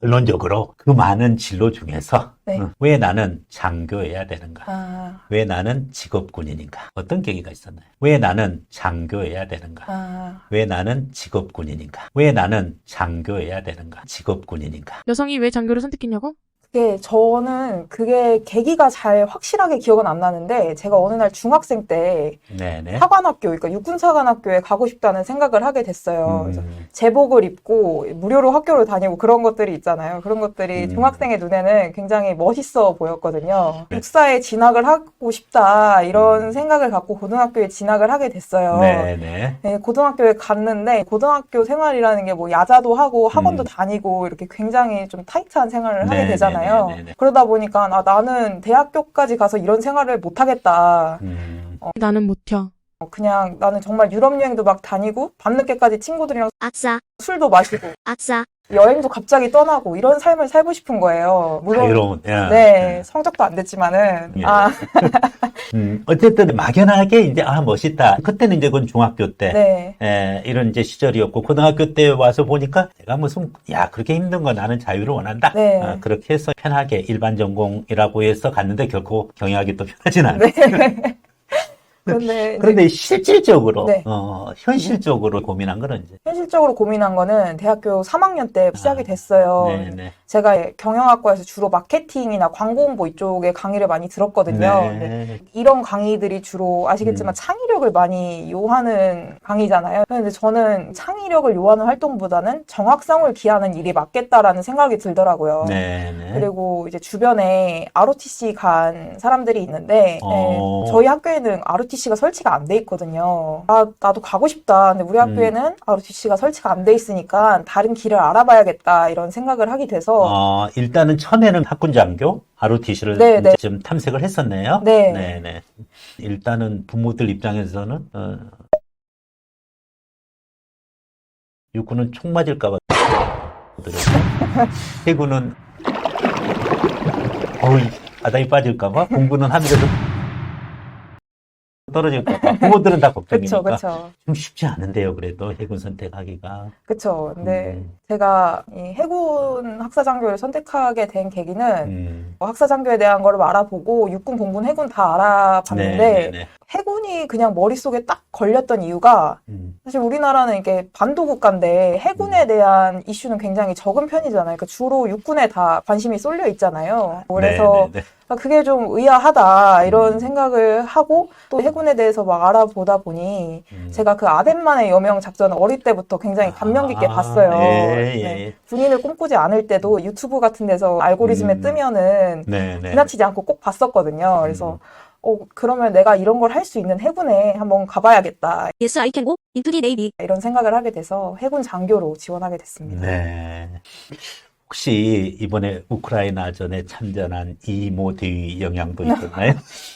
결론적으로 그 많은 진로 중에서 네. 어, 왜 나는 장교해야 되는가? 아, 왜 나는 직업군인인가? 어떤 계기가 있었나요? 왜 나는 장교해야 되는가? 아, 왜 나는 직업군인인가? 왜 나는 장교해야 되는가? 직업군인인가? 여성이 왜 장교를 선택했냐고? 그게 저는 그게 계기가 잘 확실하게 기억은 안 나는데 제가 어느 날 중학생 때 네네. 사관학교, 그러니까 육군사관학교에 가고 싶다는 생각을 하게 됐어요. 그래서 음, 제복을 입고 무료로 학교를 다니고 그런 것들이 있잖아요. 그런 것들이 음. 중학생의 눈에는 굉장히 멋있어 보였거든요. 네. 육사에 진학을 하고 싶다 이런 음. 생각을 갖고 고등학교에 진학을 하게 됐어요. 네네. 네, 고등학교에 갔는데 고등학교 생활이라는 게 뭐 야자도 하고 학원도 음. 다니고 이렇게 굉장히 좀 타이트한 생활을 하게 네, 되잖아요. 네, 네, 네. 그러다 보니까 아, 나는 대학교까지 가서 이런 생활을 못 하겠다. 음, 나는 못 튀어. 어, 그냥 나는 정말 유럽 여행도 막 다니고 밤늦게까지 친구들이랑 아싸, 술도 마시고 아싸, 여행도 갑자기 떠나고 이런 삶을 살고 싶은 거예요. 물론 자유로운. 예. 네 성적도 안 됐지만은 예. 아 음, 어쨌든 막연하게 이제 아 멋있다. 그때는 이제 그건 중학교 때. 네. 에, 이런 이제 시절이었고 고등학교 때 와서 보니까 내가 무슨 야 그렇게 힘든 거 나는 자유를 원한다. 네. 어, 그렇게 해서 편하게 일반 전공이라고 해서 갔는데 결코 경영하기 또 편하진 않아. 네. 그런데 그런데 실질적으로 네. 어, 현실적으로 고민한 거는 이제 현실적으로 고민한 거는 대학교 3학년 때 시작이 아, 됐어요. 네 네 제가 경영학과에서 주로 마케팅이나 광고 홍보 이쪽의 강의를 많이 들었거든요. 근데 네. 이런 강의들이 주로 아시겠지만 음. 창의력을 많이 요하는 강의잖아요. 그런데 저는 창의력을 요하는 활동보다는 정확성을 기하는 일이 맞겠다라는 생각이 들더라고요. 네 네 그리고 이제 주변에 ROTC 간 사람들이 있는데 어. 네, 저희 학교에는 ROTC 가 설치가 안 돼 있거든요. 아, 나도 가고 싶다. 근데 우리 학교에는 ROTC가 설치가 안 돼 있으니까 다른 길을 알아봐야겠다 이런 생각을 하게 돼서 어, 일단은 처음에는 학군 장교 ROTC를 네, 네. 좀 탐색을 했었네요. 네. 네네. 일단은 부모들 입장에서는 어, 육군은 총 맞을까봐 해군은 어이 바다에 빠질까봐 공부는 하면서도 떨어질까봐 부모들은 다 걱정이니까 그쵸 그쵸 좀 쉽지 않은데요. 그래도 해군 선택하기가. 그쵸. 근데 음, 제가 이 해군 학사장교를 선택하게 된 계기는 음. 뭐 학사장교에 대한 거를 알아보고 육군, 공군, 해군 다 알아봤는데 네 네 네. 해군이 그냥 머릿속에 딱 걸렸던 이유가 음, 사실 우리나라는 이게 반도 국가인데 해군에 대한 이슈는 굉장히 적은 편이잖아요. 그러니까 주로 육군에 다 관심이 쏠려 있잖아요. 그래서 네 네 네. 그게 좀 의아하다 이런 음. 생각을 하고 또 해군에 대해서 막 알아보다 보니 음. 제가 그 아덴만의 여명 작전을 어릴 때부터 굉장히 감명 깊게 아, 봤어요. 예, 예. 네. 군인을 꿈꾸지 않을 때도 유튜브 같은 데서 알고리즘에 음. 뜨면은 네 네. 지나치지 않고 꼭 봤었거든요. 그래서 음. 어 그러면 내가 이런 걸 할 수 있는 해군에 한번 가봐야겠다 yes I can go into the navy. 이런 생각을 하게 돼서 해군 장교로 지원하게 됐습니다. 네. 혹시 이번에 우크라이나전에 참전한 이모 대위 영향도 있었나요?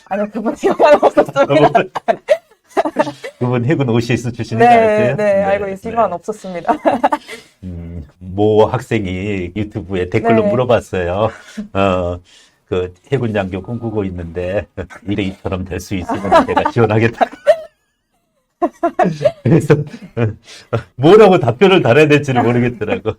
아니요 그분 기억은 없었습니다. 그분 해군 OCS 출신인 줄 네, 알았어요? 네, 알고 있지만 네. 없었습니다. 음, 모 학생이 유튜브에 댓글로 네. 물어봤어요. 어, 그 해군 장교 꿈꾸고 있는데 일에 이처럼 될 수 있으면 내가 지원하겠다. 그래서 어, 뭐라고 답변을 달아야 될지를 모르겠더라고.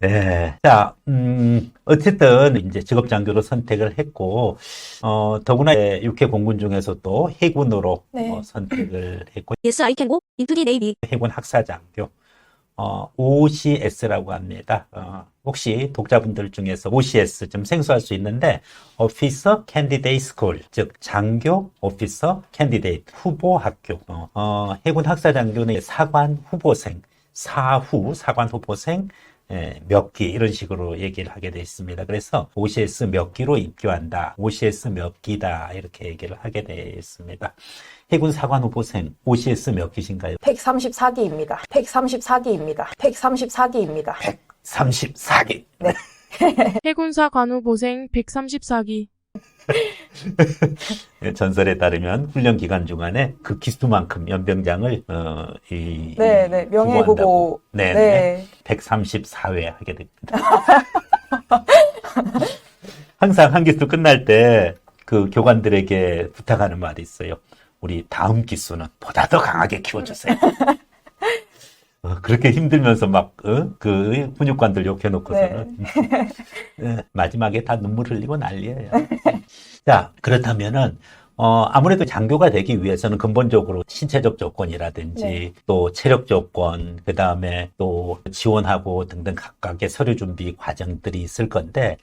네. 자, 음, 어쨌든 이제 직업 장교로 선택을 했고, 어, 더구나 육해 공군 중에서 또 해군으로 네. 어, 선택을 했고, yes I can go into the navy. 해군 학사 장교, 어, OCS라고 합니다. 어, 혹시 독자분들 중에서 OCS 좀 생소할 수 있는데, Officer Candidate School, 즉 장교 오피서 캔디데이트 후보 학교. 어, 어, 해군 학사 장교는 사관 후보생, 사후 사관 후보생 예, 몇 기 이런 식으로 얘기를 하게 돼 있습니다. 그래서 OCS 몇 기로 입교한다. OCS 몇 기다 이렇게 얘기를 하게 돼 있습니다. 해군 사관 후보생 OCS 몇 기신가요? 134기입니다. 134기입니다. 134기입니다. 34기. 해군사 관우 보생 134기. 예, 전설에 따르면 훈련 기간 중간에 그 기수만큼 연병장을 어, 이, 네, 이 네. 명예보고. 네, 네. 네. 134회 하게 됩니다. 항상 한 기수 끝날 때 그 교관들에게 부탁하는 말이 있어요. 우리 다음 기수는 보다 더 강하게 키워주세요. 어, 그렇게 힘들면서 막, 어? 그 훈육관들 욕해놓고서는. 예, 마지막에 다 눈물 흘리고 난리예요. 자, 그렇다면은, 어, 아무래도 장교가 되기 위해서는 근본적으로 신체적 조건이라든지 네. 또 체력 조건, 그 다음에 또 지원하고 등등 각각의 서류 준비 과정들이 있을 건데,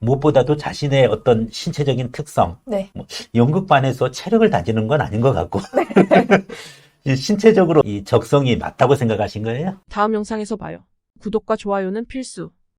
무엇보다도 자신의 어떤 신체적인 특성, 네. 연극반에서 체력을 다지는 건 아닌 것 같고, 이 신체적으로 이 적성이 맞다고 생각하신 거예요? 다음 영상에서 봐요. 구독과 좋아요는 필수.